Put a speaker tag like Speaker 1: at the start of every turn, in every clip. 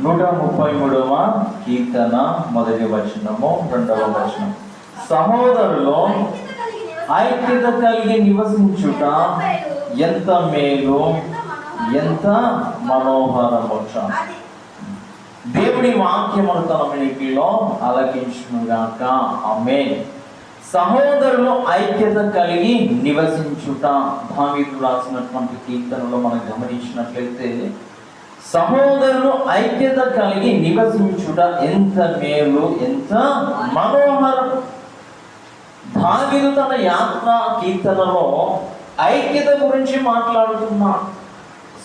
Speaker 1: నూట ముప్పై మూడవ కీర్తన మొదటి వచనము రెండవ వచనం. సహోదరులో ఐక్యత కలిగి నివసించుట ఎంత మేలు ఎంత మనోహరము దేవుడి వాక్యమును తన వినికిలో ఆలకించునుగాక. ఆమె సహోదరులు ఐక్యత కలిగి నివసించుట. దావీదు రాసినటువంటి కీర్తనలో మనం గమనించినట్లయితే సహోదరులు ఐక్యత కలిగి నివసించుట ఎంత మేలు ఎంత మనోహరం. దావీదు తన యాత్ర కీర్తనలో ఐక్యత గురించి మాట్లాడుతున్నా.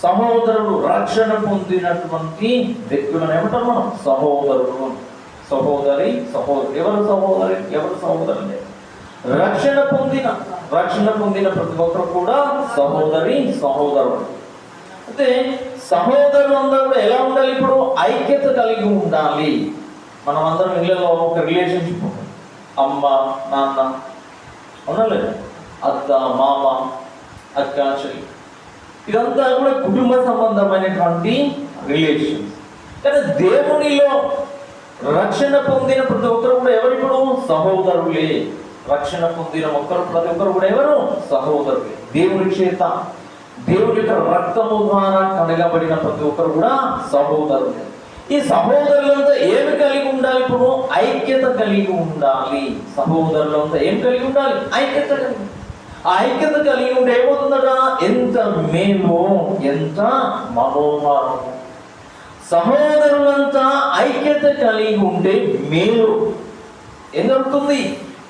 Speaker 1: సహోదరుడు రక్షణ పొందినటువంటి వ్యక్తులను ఏమంటాం మనం? సహోదరుడు. సహోదరి సహోదరు. ఎవరు సహోదరి? ఎవరు సహోదరులే? రక్షణ పొందిన రక్షణ పొందిన ప్రతి ఒక్కరు కూడా సహోదరి సహోదరుడు. అయితే సహోదరులు అందరూ కూడా ఎలా ఉండాలి? ఇప్పుడు ఐక్యత కలిగి ఉండాలి. మనం అందరం ఇళ్ళలో ఒక రిలేషన్షిప్ ఉంటుంది. అమ్మ నాన్న అవునలేదు అత్త మామ అక్క చెల్లి. ఇదంతా కూడా కుటుంబ సంబంధమైనటువంటి రిలేషన్స్ కానీ దేవునిలో రక్షణ పొందిన ప్రతి ఒక్కరు కూడా ఎవరిప్పుడు సహోదరులే. రక్షణ పొందిన ఒక్కరు ప్రతి ఒక్కరు కూడా ఎవరు? సహోదరులే. దేవుని చేత దేవుని యొక్క రక్తము ద్వారా కడగబడిన ప్రతి ఒక్కరు కూడా సహోదరు ఈ సహోదరులంతా ఏమి కలిగి ఉండాలి ఇప్పుడు? ఐక్యత కలిగి ఉండాలి. సహోదరులంతా ఏం కలిగి ఉండాలి? ఐక్యత కలిగి ఐక్యత కలిగి ఉంటే ఏమవుతుందట? ఎంత మేము ఎంత మనోహరం సహోదరులంతా ఐక్యత కలిగి ఉంటే మేలు. ఏం జరుగుతుంది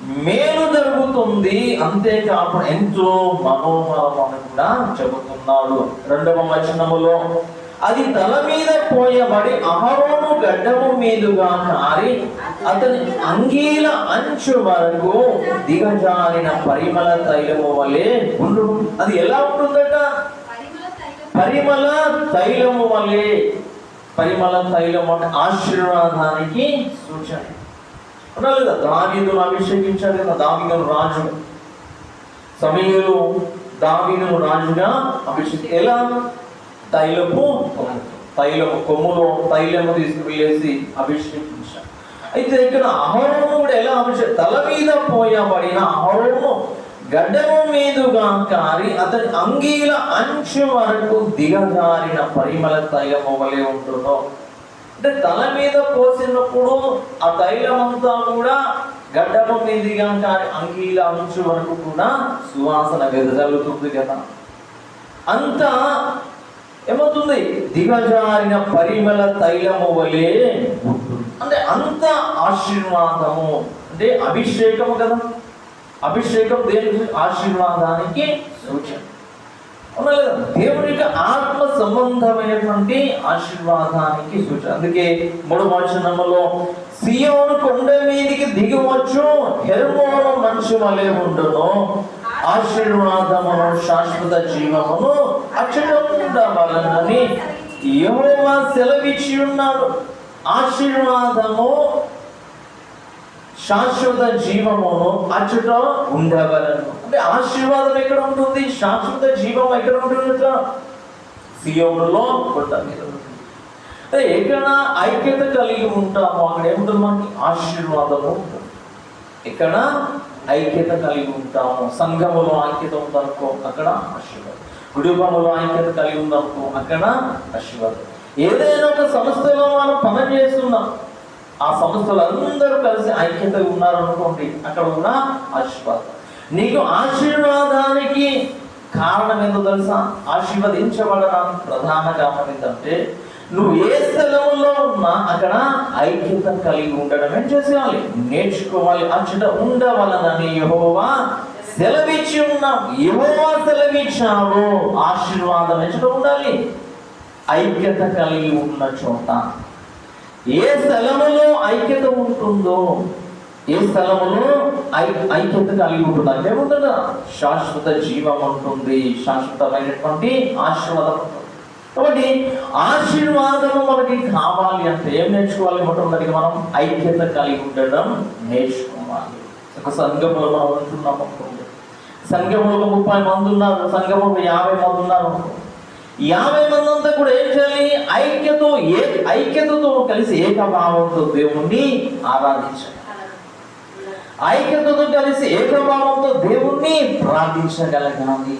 Speaker 1: మేలు జరుగుతుంది. అంతేకాకుండా ఎంతో మనోహరం కూడా చెబుతున్నాడు రెండవ వచనములో. అది తల మీద పోయబడి అహరోను గడ్డము మీదుగా కారి అతని అంగీల అంచు వరకు దిగజారిన పరిమళ తైలము వలె ఉండు. అది ఎలా ఉంటుందట? పరిమళ తైలము వలె. పరిమళ తైలం అంటే ఆశీర్వాదానికి సూచన. ఉండాలి కదా దావీదును అభిషేకించాడు కదా దావీదును రాజు సమయంలో దావీదును రాజుగా అభిషేకి ఎలా? తైలపు తైలము కొమ్ములో తైలము తీసుకువెళ్ళేసి అభిషేకించాడు. అయితే ఇక్కడ అహరోను కూడా ఎలా అభిషేక తల మీద పోయబడిన అహోము గడ్డము మీదుగా కారి అతని అంగీల అంచు వరకు దిగజారిన పరిమళ తైలము వలె ఉంటుందో అంటే తల మీద పోసినప్పుడు ఆ తైలం అంతా కూడా గడ్డము మీదిగా కారి అంగీల అంచు వరకు కూడా సువాసన వెదజల్లుతుంది కదా. అంత ఏమవుతుంది? దిగజారిన పరిమళ తైలము వలె అంటే అంత ఆశీర్వాదము అంటే అభిషేకము కదా. అభిషేకం దేని ఆశీర్వాదానికి సూచన. దేవుడికి యొక్క ఆత్మ సంబంధమైనటువంటి ఆశీర్వాదానికి సూచన. అందుకే మూడు వచనంలో సియోను కొండ మీదికి దిగవచ్చు హెర్మోను మనిషి వలె ఉండును. ఆశీర్వాదమును శాశ్వత జీవమును అచ్చట ఉండవలనని యెహోవా సెలవిచ్చి ఉన్నాడు ఆశీర్వాదము శాశ్వత జీవమును అచ్చుట ఉండవలను. అంటే ఆశీర్వాదం ఎక్కడ ఉంటుంది? శాశ్వత జీవం ఎక్కడ ఉంటుంది సియోములో కొండ మీద ఉంటుంది. ఎక్కడ ఐక్యత కలిగి ఉంటామో అక్కడ ఏముంటుంది మనకి? ఆశీర్వాదము ఉంటుంది. ఎక్కడ ఐక్యత కలిగి ఉంటాము సంఘములో ఐక్యత ఉందనుకో అక్కడ ఆశీర్వాదం. కుటుంబంలో ఐక్యత కలిగి ఉందనుకో అక్కడ ఆశీర్వాదం. ఏదైనా ఒక సంస్థలో మనం పని చేస్తున్నాం ఆ సంస్థలు అందరూ కలిసి ఐక్యత ఉన్నారనుకోండి అక్కడ ఉన్న ఆశీర్వాదం. నీకు ఆశీర్వాదానికి కారణం ఏందో తెలుసా? ఆశీర్వదించబడడానికి ప్రధాన కారణం ఏంటంటే నువ్వు ఏ స్థలంలో ఉన్నా అక్కడ ఐక్యత కలిగి ఉండడం ఏం చేసేయాలి నేర్చుకోవాలి అచ్చట ఉండవలనని యహోవా సెలవిచ్చి ఉన్నావు యహోవా సెలవిచ్చావు ఆశీర్వాదం ఎచ్చట ఉండాలి ఐక్యత కలిగి ఉన్న చోట ఏ స్థలములో ఐక్యత ఉంటుందో ఏ స్థలములో ఐ- ఐక్యత కలిగి ఉంటుంది అంటే ఏముంటుందా? శాశ్వత జీవం ఉంటుంది. శాశ్వతమైనటువంటి ఆశీర్వాదం కాబట్టి ఆశీర్వాదము మనకి కావాలి అంటే ఏం నేర్చుకోవాలి? మొట్టమొదటిగా మనం ఐక్యత కలిగి ఉండడం నేర్చుకోవాలి. ఒక సంఘంలో మనం ఉంటున్నాం అనుకోండి. సంఘంలో ఒక ముప్పై మంది ఉన్నారు. సంఘంలో ఒక యాభై మంది ఉన్నారు యాభై మంది అంతా కూడా ఏం చేయాలి? ఐక్యతో ఏ ఐక్యతతో కలిసి ఏకభావంతో దేవుణ్ణి ఆరాధించాలి. ఐక్యతతో కలిసి ఏకభావంతో దేవుణ్ణి ప్రార్థించగలగాలి.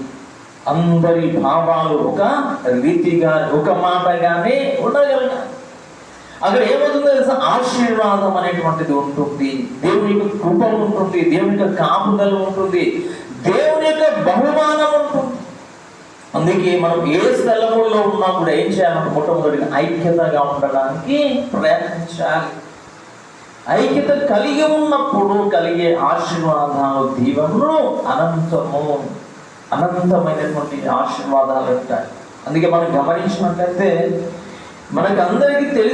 Speaker 1: అందరి భావాలు ఒక రీతిగా ఒక మాటగానే ఉండగలగాలి. అక్కడ ఏమవుతుందో తెలుసా? ఆశీర్వాదం అనేటువంటిది ఉంటుంది. దేవుని యొక్క కృప ఉంటుంది. దేవుని యొక్క కాపుదలు ఉంటుంది. దేవుని యొక్క బహుమానం అందుకే మనం ఏ స్థలంలో ఉన్నా కూడా ఏం చేయాలంటే మొట్టమొదటిగా ఐక్యతగా ఉండడానికి ప్రయత్నించాలి. ఐక్యత కలిగి ఉన్నప్పుడు కలిగే ఆశీర్వాదాలు దీవెనలు అనంతము అనంతమైనటువంటి ఆశీర్వాదాలు ఉంటాయి. అందుకే మనం గమనించినట్లయితే మనకు అందరికీ తెలిసి